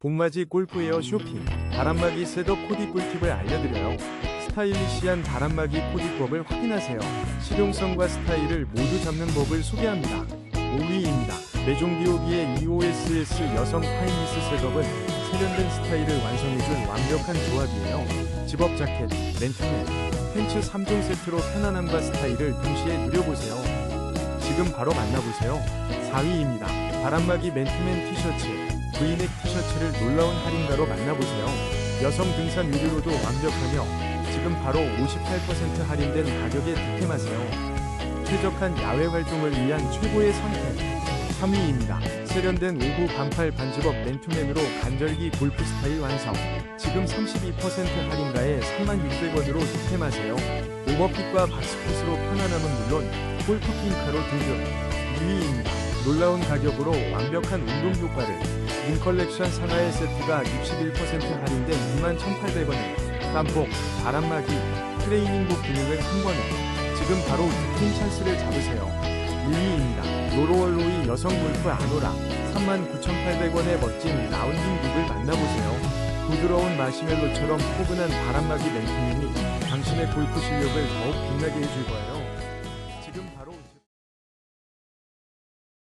봄맞이 골프웨어 쇼핑 바람막이 셋업 코디 꿀팁을 알려드려요. 스타일리시한 바람막이 코디법을 확인하세요. 실용성과 스타일을 모두 잡는 법을 소개합니다. 5위입니다. 메종디오비의 EOSS 여성 파인리스 셋업은 세련된 스타일을 완성해줄 완벽한 조합이에요. 집업 자켓, 맨투맨, 팬츠 3종 세트로 편안함과 스타일을 동시에 누려보세요. 지금 바로 만나보세요. 4위입니다. 바람막이 맨투맨 티셔츠, 브이넥 티셔츠를 놀라운 할인가로 만나보세요. 여성 등산 의류로도 완벽하며 지금 바로 58% 할인된 가격에 득템하세요. 쾌적한 야외 활동을 위한 최고의 선택. 3위입니다. 세련된 오후 반팔 반집업 맨투맨으로 간절기 골프 스타일 완성. 지금 32% 할인가에 3600원으로 득템하세요. 오버핏과 박스핏으로 편안함은 물론 골프 핑카로 등급. 2위입니다. 놀라운 가격으로 완벽한 운동 효과를 인 컬렉션 상하의 세트가 61% 할인된 21,800원에 땀복, 바람막이, 트레이닝복 기능을 한 번에 지금 바로 득템 찬스를 잡으세요. 1위입니다. 로로월로이 여성 골프 아노라 39,800원의 멋진 라운딩 룩을 만나보세요. 부드러운 마시멜로처럼 포근한 바람막이 맨투맨이 당신의 골프 실력을 더욱 빛나게 해줄 거예요.